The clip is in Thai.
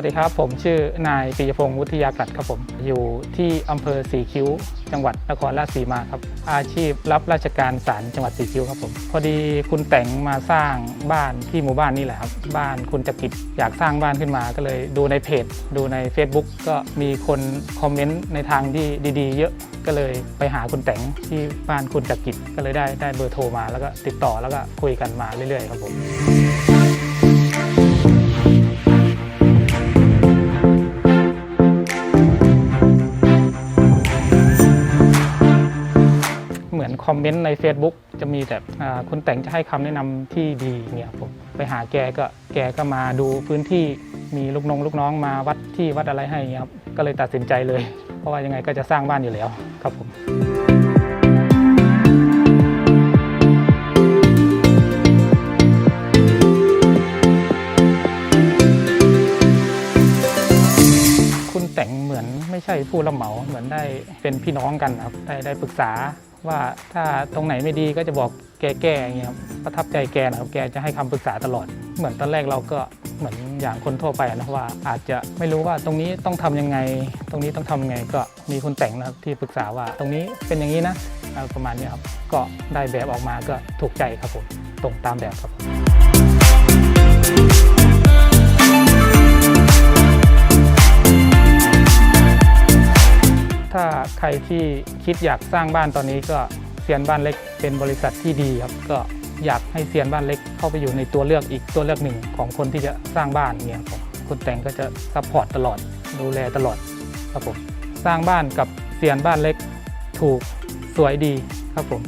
วัสดีครับ ผมชื่อนายปิยพงศ์วุฒิยากรัดครับผม อยู่ที่อำเภอสีคิ้ว จังหวัดนครราชสีมาครับ อาชีพรับราชการศาลจังหวัดสีคิ้วครับผม พอดีคุณแต่งมาสร้างบ้านที่หมู่บ้านนี่แหละครับ บ้านคุณจักริดอยากสร้างบ้านขึ้นมา ก็เลยดูในเพจ ดูใน Facebook ก็มีคนคอมเมนต์ในทางที่ดี ๆ เยอะก็เลยไปหาคุณแต่งที่บ้านคุณจักริดก็เลยได้ได้เบอร์โทรมาแล้วก็ติดต่อแล้วก็คุยกันมาเรื่อยๆ ครับผม เหมือนคอมเมนต์ใน Facebook จะมีแต่คุณแต่งจะให้คำแนะนำที่ดีเนี่ยผมไปหาแกก็แกก็มาดูพื้นที่มีลูกน้องลูกน้องมาวัดที่วัดอะไรให้เงี้ยครับก็เลยตัดสินใจเลย เพราะว่ายังไงก็จะสร้างบ้านอยู่แล้วครับผมคุณแต่งเหมือนไม่ใช่ผู้รับเหมาเหมือนได้เป็นพี่น้องกันครับได้ได้ปรึกษา ว่าถ้าตรงไหนไม่ดีก็จะบอกแกแก้อย่างเงี้ยครับประทับใจแกนะครับแกจะให้คำปรึกษาตลอด เหมือนตอนแรกเราก็เหมือนอย่างคนทั่วไปนะว่า อาจจะไม่รู้ว่าตรงนี้ต้องทำยังไง ตรงนี้ต้องทำยังไงก็มีคุณแต่งนะครับที่ปรึกษาว่าตรงนี้เป็นอย่างนี้นะอะไรประมาณเนี้ยครับก็ได้แบบออกมาก็ถูกใจครับผมตรงตามแบบครับผม ใครที่คิดอยากสร้างบ้านตอนนี้ก็เซียนบ้านเล็กเป็นบริษัทที่ดีครับก็อยากให้เซียนบ้านเล็กเข้าไปอยู่ในตัวเลือกอีกตัวเลือกหนึ่งของคนที่จะสร้างบ้านเนี่ยครับคุณแต่งก็จะซัพพอร์ตตลอดดูแลตลอดครับผมสร้างบ้านกับเซียนบ้านเล็กถูกสวยดีครับผม